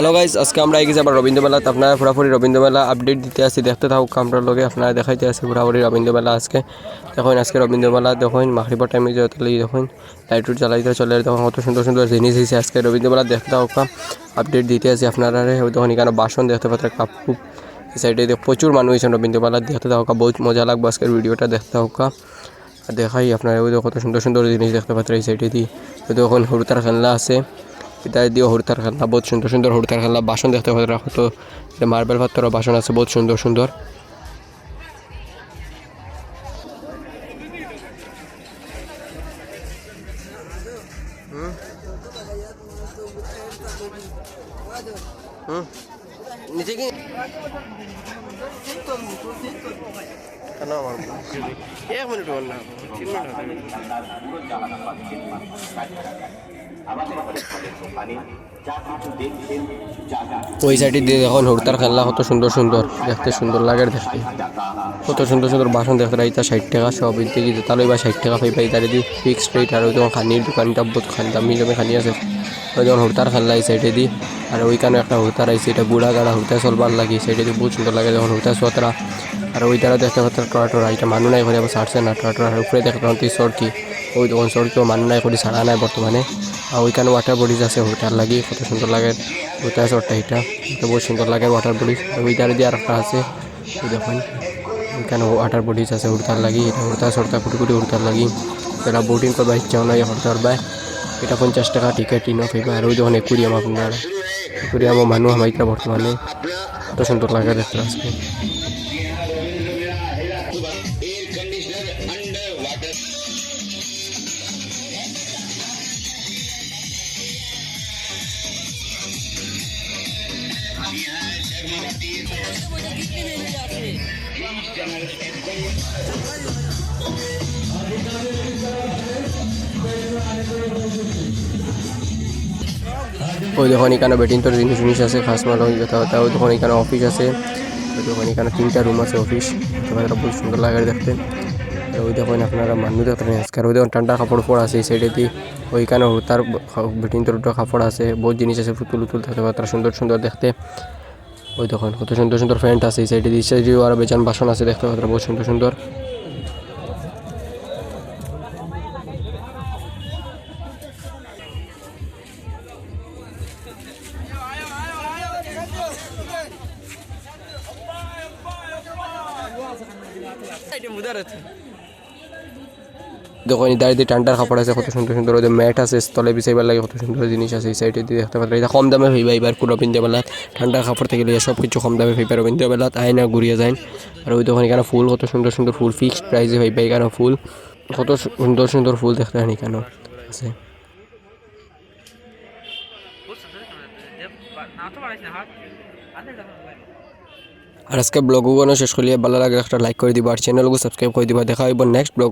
Hello guys আজকে আমরা এগিয়েছি আবার রবীন্দ্রমেলাতে। আপনারা পুরাপুরি রবীন্দ্রমেলা আপডেট দিতে আসি, দেখতে থাকুক। আমরা লগে আপনারা দেখাইতে আসি পুরাপুরি রবীন্দ্রমেলা আজকে। দেখুন, আজকে রবীন্দ্রমেলা, দেখুন মাখরিবার টাইমে যত দেখুন লাইট উট জ্বালাইতে চলে, দেখুন, কত সুন্দর সুন্দর জিনিস হয়েছে আজকে রবীন্দ্রমেলা, দেখতে থাকুক। আপডেট দিতে আসি আপনারা দেখুন, এখানে বাসন দেখতে পাচ্ছেন কাপ সাইডে প্রচুর মানুষ হয়েছেন রবীন্দ্রমেলা, দেখতে থাকুক, বহুত মজা লাগবে আজকের ভিডিওটা, দেখতে থাকুক। দেখাই আপনারা কত সুন্দর সুন্দর জিনিস দেখতে পাচ্ছেন এই সাইডে দিয়ে। দেখুন হরুতার খেলনা আছে। এটা দিয়ে হরতার খেলনা বহুত সুন্দর সুন্দর হরতার খেলনা বাসন দেখতে পাচ্ছেন কত মার্বেল পাত্র বাসন আছে বহুত সুন্দর সুন্দর। নিচে কি কেন আমার এক মিনিট বল না। তিন মিনিট হবে ওই সাইডে দিয়ে দেখুন হরতার খেলনা কত সুন্দর সুন্দর, দেখতে সুন্দর লাগে দেখতে। কত সুন্দর সুন্দর বাসন দেখতে রাইতা ষাট টাকা সব এর থেকে তাহলে বা ষাট টাকা পাই দিয়ে ফিক্স রেট আর ওই তখন খানির দোকানটা বহুত খান দামি দামি খানি আছে। ওই যখন হরতার খেলনা এই সাইডে দি, আর ওইখানে একটা হরতার আইছে এটা বুড়া গাড়া হরতা চলবার লাগে সাইডে দিয়ে বহুত সুন্দর লাগে যখন হরতা সোতরা আর ওই তারা দেখতে পাচ্ছেন টরা টরা এটা মানুষ নাই করে আবার ছাড়ছে না টরা টরা উপরে দেখতে পাচ্ছি সড়কি ওই তখন সড়কিও মানুষ নাই করে ছাড়া নাই বর্তমানে। আর ওইখানে ওয়াটার বডিজ আছে, ওইটার লাগি কত সুন্দর লাগে। ওইটা চরটা এটা এটা বহুত সুন্দর লাগে ওয়াটার বডিজ ওই তারা দিয়ে আর একটা আছে দেখুন, ওইখানে ওয়াটার বডিজ আছে উড়তার লাগি, এটা উড়তা সরতা কুটি কুটি উড়তার লাগি। যারা বোটিং করবা ইচ্ছাও নাই হরতার বাই। এটা পঞ্চাশ টাকা টিকিট ইনো পাইবা আর ওই যখন একুরিয়াম আপনার। একুরিয়ামও মানুষ আমাইতা বর্তমানে কত সুন্দর লাগে দেখতে আজকে। ওই যখন এখানে বেটিং তোর জিনিস জিনিস আছে ফার্স্ট মাল কথা কথা ওই এখানে অফিস আছে, ওই যখন এখানে তিনটা রুম আছে অফিস তোমাদের বহুত সুন্দর লাগে দেখতে। আর ওই দেখুন, আপনারা মানুষ দেখতে আজকাল ওই দেখুন, ঠান্ডা কাপড় ফোড় আছে এই সাইডে দিয়ে। ওইখানে তার ভিটিন তোর কাপড় আছে, বহুত জিনিস আছে, পুতুল উতুল থাকতে পারে সুন্দর সুন্দর দেখতে। ওই দেখুন, কত সুন্দর সুন্দর ফ্যান্ট আছে এই সাইডে দিয়ে। সাইডে আর বেচান বাসন আছে দেখতে পারে বহুত সুন্দর সুন্দর। দেখুন দাঁড়িয়ে ঠান্ডার কাপড় আছে কত সুন্দর সুন্দর ওদের ম্যাট আছে স্থলে বিছাইবার লাগে কত সুন্দর জিনিস আছে এই সাইডে দিয়ে দেখতে পারেন এটা কম দামে হইবা এবার পুরো বেলাত ঠান্ডার কাপড় থেকে লিয়ে সব কিছু কম দামে হইবা বেলাত আয় না ঘুরিয়ে যায় আর ওই দেখুন এখানে ফুল কত সুন্দর সুন্দর ফুল ফিক্সড প্রাইসে হইবা এখানে ফুল। কত সুন্দর সুন্দর ফুল দেখতে পারেন এখানে আছে। আর আজকে ব্লগগুলো শেষ করলে, ভালো লাগে একটা লাইক করে দিবা, আর চ্যানেলগুলো সাবস্ক্রাইব করে দিবা, দেখা হইব নেক্সট ব্লগ